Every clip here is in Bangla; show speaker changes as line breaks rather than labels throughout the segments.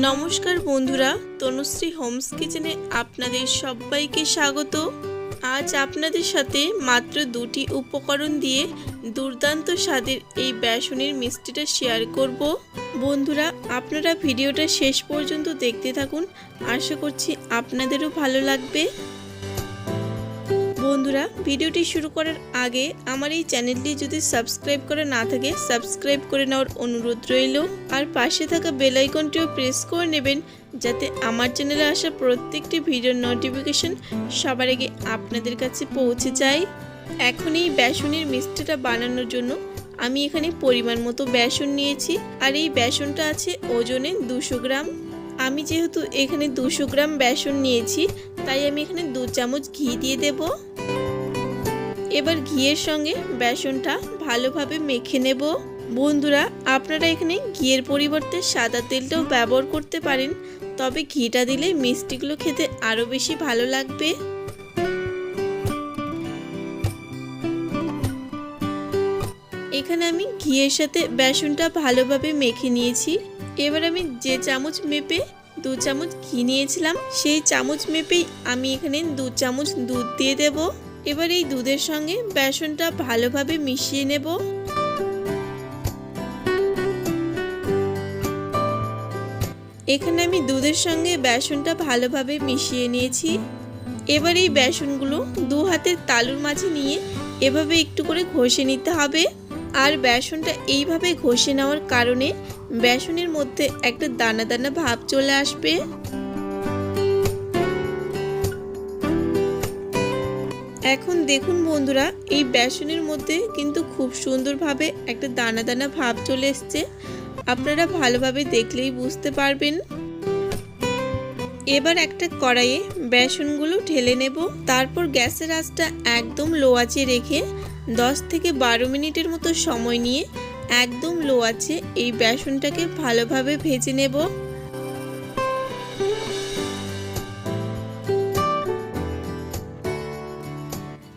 নমস্কার বন্ধুরা, তনুশ্রী হোমস কিচেনে আপনাদের সবাইকে স্বাগত। আজ আপনাদের সাথে মাত্র দুটি উপকরণ দিয়ে দুর্দান্ত স্বাদের এই বেসনের মিষ্টিটা শেয়ার করব। বন্ধুরা, আপনারা ভিডিওটা শেষ পর্যন্ত দেখতে থাকুন। আশা করছি আপনাদেরও ভালো লাগবে। বন্ধুরা, ভিডিওটি শুরু করার আগে আমার এই চ্যানেলটি যদি সাবস্ক্রাইব করা না থাকে, সাবস্ক্রাইব করে নেওয়ার অনুরোধ রইল। আর পাশে থাকা বেল আইকনটিও প্রেস করে নেবেন, যাতে আমার চ্যানেলে আসা প্রত্যেকটি ভিডিওর নোটিফিকেশন সবার আগে আপনাদের কাছে পৌঁছে যায়। এখন এই বেসনের মিষ্টিটা বানানোর জন্য আমি এখানে পরিমাণ মতো বেসন নিয়েছি। আর এই বেসনটা আছে ওজনে দুশো গ্রাম। আমি যেহেতু এখানে দুশো গ্রাম বেসন নিয়েছি, তাই আমি এখানে দু চামচ ঘি দিয়ে দেব। এবার ঘিয়ের সঙ্গে বেসনটা ভালোভাবে মেখে নেব। বন্ধুরা, আপনারা এখানে ঘিয়ের পরিবর্তে সাদা তেলটাও ব্যবহার করতে পারেন, তবে ঘিটা দিলে মিষ্টিগুলো খেতে আরও বেশি ভালো লাগবে। এখানে আমি ঘিয়ের সাথে বেসনটা ভালোভাবে মেখে নিয়েছি। এবার আমি যে চামচ মেপে দু চামচ ঘি নিয়েছিলাম, সেই চামচ মেপেই আমি এখানে দু চামচ দুধ দিয়ে দেব। এবার এই দুধের সঙ্গে বেসনটা ভালোভাবে মিশিয়ে নেব। এখানে আমি দুধের সঙ্গে বেসনটা ভালোভাবে মিশিয়ে নিয়েছি। এবার এই বেসনগুলো দু হাতের তালুর মাঝে নিয়ে এভাবে একটু করে ঘষে নিতে হবে। আর বেসনটা এইভাবে ঘষে নেওয়ার কারণে বেসনের মধ্যে একটা দানা দানা ভাব চলে আসবে। এখন দেখুন বন্ধুরা, এই বেসনের মধ্যে কিন্তু খুব সুন্দরভাবে একটা দানা দানা ভাব চলে এসছে। আপনারা ভালোভাবে দেখলেই বুঝতে পারবেন। এবার একটা কড়াইয়ে বেসনগুলো ঢেলে নেব। তারপর গ্যাসের আঁচটা একদম লো আঁচে রেখে দশ থেকে বারো মিনিটের মতো সময় নিয়ে একদম লো আছে, এই বেসনটাকে ভালোভাবে ভেজে নেব।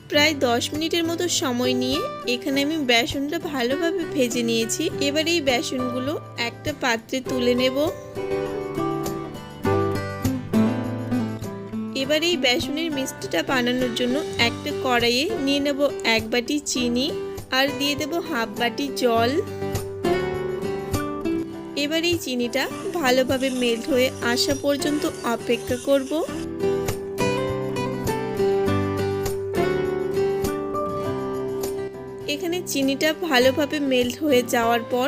প্রায় দশ মিনিটের মতো সময় নিয়ে এখানে আমি বেসনটা ভালোভাবে ভেজে নিয়েছি। এবার এই বেসনগুলো একটা পাত্রে তুলে নেব। এবার এই বেসনের মিষ্টিটা বানানোর জন্য একটা কড়াইয়ে নিয়ে নেব এক বাটি চিনি আর দিয়ে দেব হাফ বাটি জল। এবার এই চিনিটা ভালোভাবে মেল্ট হয়ে আসা পর্যন্ত অপেক্ষা করব। এখানে চিনিটা ভালোভাবে মেল্ট হয়ে যাওয়ার পর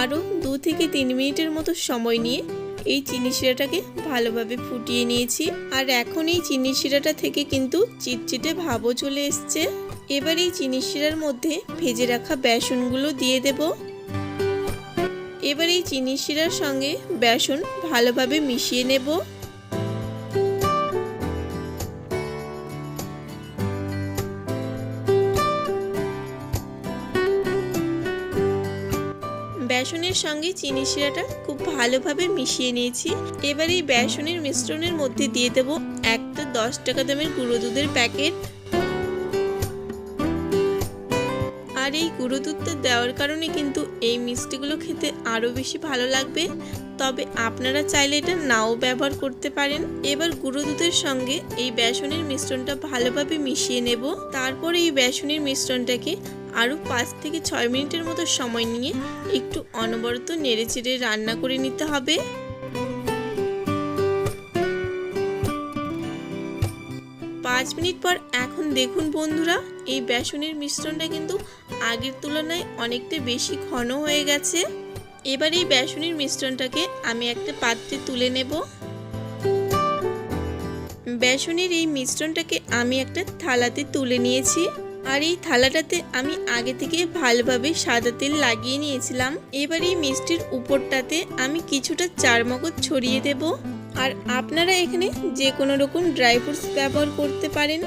আরও দু থেকে তিন মিনিটের মতো সময় নিয়ে এই চিনি শিরাটাকে ভালোভাবে ফুটিয়ে নিয়েছি। আর এখন এই চিনি শিরাটা থেকে কিন্তু চিটচিটে ভাবও চলে এসছে। এবার এই চিনি শিরার মধ্যে ভেজে রাখা বেসনগুলো দিয়ে দেব। এবার এই চিনি শিরার সঙ্গে বেসন ভালোভাবে মিশিয়ে নেব। বেসনের সঙ্গে চিনি শিরাটা খুব ভালোভাবে মিশিয়ে নিয়েছি। এবার এই বেসনের মিশ্রণের মধ্যে দিয়ে দেব একটা দশ টাকা দামের গুঁড়ো দুধের প্যাকেট। আর এই গুঁড়ো দুধটা দেওয়ার কারণে কিন্তু এই মিষ্টিগুলো খেতে আরও বেশি ভালো লাগবে। তবে আপনারা চাইলে এটা নাও ব্যবহার করতে পারেন। এবার গুঁড়ো দুধের সঙ্গে এই বেসনের মিশ্রণটা ভালোভাবে মিশিয়ে নেব। তারপর এই বেসনের মিশ্রণটাকে আরও পাঁচ থেকে ছয় মিনিটের মতো সময় নিয়ে একটু অনবরত নেড়ে চেড়ে রান্না করে নিতে হবে। পাঁচ মিনিট পর এখন দেখুন বন্ধুরা, এই বেসনের মিশ্রণটা কিন্তু আগের তুলনায় অনেকটা বেশি ঘন হয়ে গেছে। এবার এই বেসনের মিশ্রণটাকে আমি একটা পাত্রে তুলে নেব। বেসনের এই মিশ্রণটাকে আমি একটা থালাতে তুলে নিয়েছি। আর এই থালাটাতে আমি আগে থেকে ভালোভাবে সাদা তেল লাগিয়ে নিয়েছিলাম। এবার এই মিষ্টির উপরটাতে আমি কিছুটা চার মগজ ছড়িয়ে দেব। আর আপনারা এখানে যে কোনো রকম ড্রাই ফ্রুটস ব্যবহার করতে পারেন।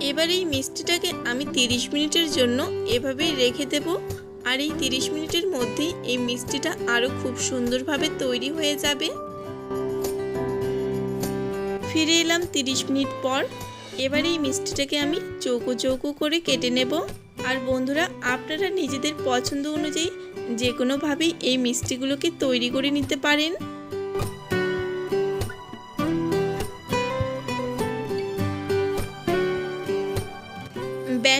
এবার এই মিষ্টিটাকে আমি 30 মিনিটের জন্য এভাবেই রেখে দেব। আর এই 30 মিনিটের মধ্যেই এই মিষ্টিটা আরও খুব সুন্দরভাবে তৈরি হয়ে যাবে। ফিরে এলাম 30 মিনিট পর। এবার এই মিষ্টিটাকে আমি চৌকো চৌকো করে কেটে নেব। আর বন্ধুরা, আপনারা নিজেদের পছন্দ অনুযায়ী যে কোনোভাবেই এই মিষ্টিগুলোকে তৈরি করে নিতে পারেন।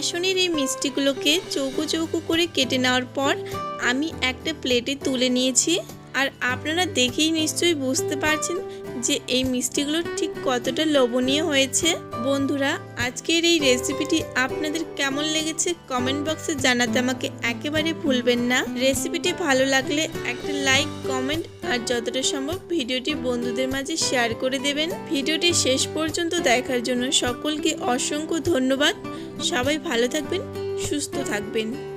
বেসনের এই মিষ্টিগুলোকে চৌকো চৌকো করে কেটে নেওয়ার পর আমি একটা প্লেটে তুলে নিয়েছি। আর আপনারা দেখেই নিশ্চয়ই বুঝতে পারছেন যে এই মিষ্টিগুলো ঠিক কতটা লোভনীয় হয়েছে। বন্ধুরা, আজকের এই রেসিপিটি আপনাদের কেমন লেগেছে কমেন্ট বক্সে জানাতে আমাকে একেবারে ভুলবেন না। রেসিপিটি ভালো লাগলে একটা লাইক কমেন্ট আর যতটা সম্ভব ভিডিওটি বন্ধুদের মাঝে শেয়ার করে দেবেন। ভিডিওটি শেষ পর্যন্ত দেখার জন্য সকলকে অসংখ্য ধন্যবাদ। সবাই ভালো থাকবেন, সুস্থ থাকবেন।